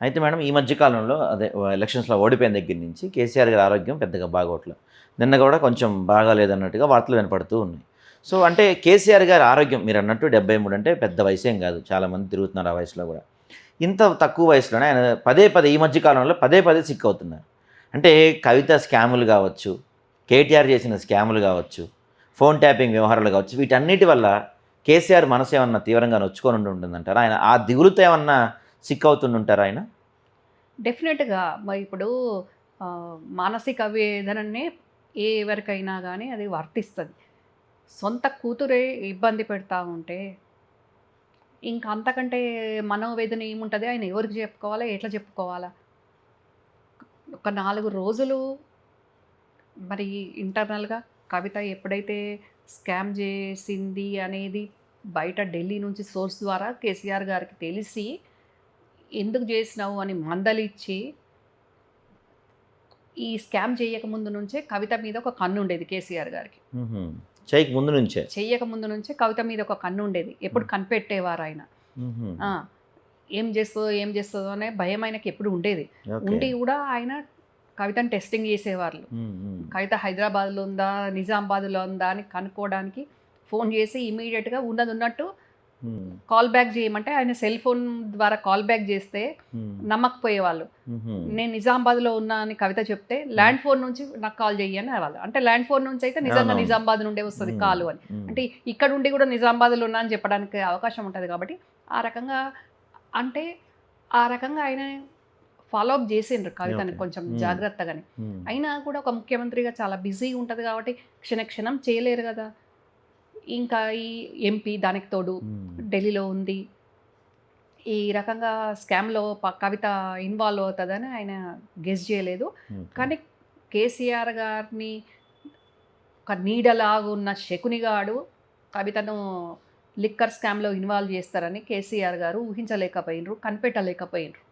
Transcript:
అయితే మేడం ఈ మధ్యకాలంలో అదే ఎలక్షన్స్లో ఓడిపోయిన దగ్గర నుంచి కేసీఆర్ గారి ఆరోగ్యం పెద్దగా బాగోట్లేదు నిన్న కూడా కొంచెం బాగాలేదన్నట్టుగా వార్తలు వినపడుతూ ఉన్నాయి. సో అంటే కేసీఆర్ గారి ఆరోగ్యం మీరు అన్నట్టు డెబ్బై మూడు అంటే పెద్ద వయసేం కాదు చాలామంది తిరుగుతున్నారు ఆ వయసులో కూడా. ఇంత తక్కువ వయసులోనే ఆయన పదే పదే ఈ మధ్య కాలంలో పదే పదే సిక్ అవుతున్నారు. అంటే కవిత స్కాములు కావచ్చు కేటీఆర్ చేసిన స్కాములు కావచ్చు ఫోన్ ట్యాపింగ్ వ్యవహారాలు కావచ్చు వీటన్నిటి వల్ల కేసీఆర్ మనసు ఏమన్నా తీవ్రంగా నొచ్చుకొని ఉంటుందంటారు? ఆయన ఆ దిగులుతో ఏమన్నా సిక్ అవుతుంటారు ఆయన? డెఫినెట్గా. మరి ఇప్పుడు మానసిక వేదననే ఏ ఎవరికైనా కానీ అది వర్తిస్తుంది. సొంత కూతురే ఇబ్బంది పెడతా ఉంటే ఇంకా అంతకంటే మనోవేదన ఏముంటుంది? ఆయన ఎవరికి చెప్పుకోవాలా? ఎట్లా చెప్పుకోవాలా? ఒక నాలుగు రోజులు మరి ఇంటర్నల్గా కవిత ఎప్పుడైతే స్కామ్ చేసింది అనేది బయట ఢిల్లీ నుంచి సోర్స్ ద్వారా కేసీఆర్ గారికి తెలిసి ఎందుకు చేసినావు అని మందలిచ్చి ఈ స్కామ్ చేయకముందు నుంచే కవిత మీద ఒక కన్ను ఉండేది కేసీఆర్ గారికి. చేయక ముందు నుంచే చెయ్యకముందు నుంచే కవిత మీద ఒక కన్ను ఉండేది ఎప్పుడు కనిపెట్టేవారు ఆయన ఏం చేస్తుందో ఏం చేస్తుందో అనే భయం ఆయనకి ఎప్పుడు ఉండేది. ఉండి కూడా ఆయన కవితను టెస్టింగ్ చేసేవాళ్ళు. కవిత హైదరాబాద్లో ఉందా నిజామాబాద్లో ఉందా అని కనుక్కోవడానికి ఫోన్ చేసి ఇమీడియట్గా ఉన్నది ఉన్నట్టు. కాల్ బ్యాక్ చేయమంటే ఆయన సెల్ ఫోన్ ద్వారా కాల్ బ్యాక్ చేస్తే మ్మ్. నమ్మకపోయేవాళ్ళు మ్మ్హ్మ్. నేను నిజామాబాద్లో ఉన్నా అని కవిత చెప్తే ల్యాండ్ ఫోన్ నుంచి నాకు కాల్ చెయ్యి అని వాళ్ళు అంటే ల్యాండ్ ఫోన్ నుంచి అయితే నిజంగా. నిజామాబాద్ నుండే వస్తుంది. కాలు అని. అంటే ఇక్కడ ఉండి కూడా నిజామాబాద్లో ఉన్నా అని చెప్పడానికి అవకాశం ఉంటుంది కాబట్టి ఆ రకంగా అంటే ఆ రకంగా ఆయన ఫాలో అప్ చేసిండ్రు కవితని. కొంచెం Hmm. జాగ్రత్తగానే అయినా కూడా ఒక ముఖ్యమంత్రిగా చాలా బిజీగా ఉంటుంది కాబట్టి క్షణ క్షణం చేయలేరు కదా ఇంకా ఈ ఎంపీ దానికి తోడు మ్మ్. ఢిల్లీలో ఉంది ఈ రకంగా స్కామ్లో కవిత ఇన్వాల్వ్ అవుతుందని ఆయన గెస్ చేయలేదు. కానీ కేసీఆర్ గారిని ఒక నీడలాగా ఉన్న శకునిగాడు కవితను లిక్కర్ స్కామ్లో ఇన్వాల్వ్ చేస్తారని కేసీఆర్ గారు ఊహించలేకపోయినరు కనిపెట్టలేకపోయినరు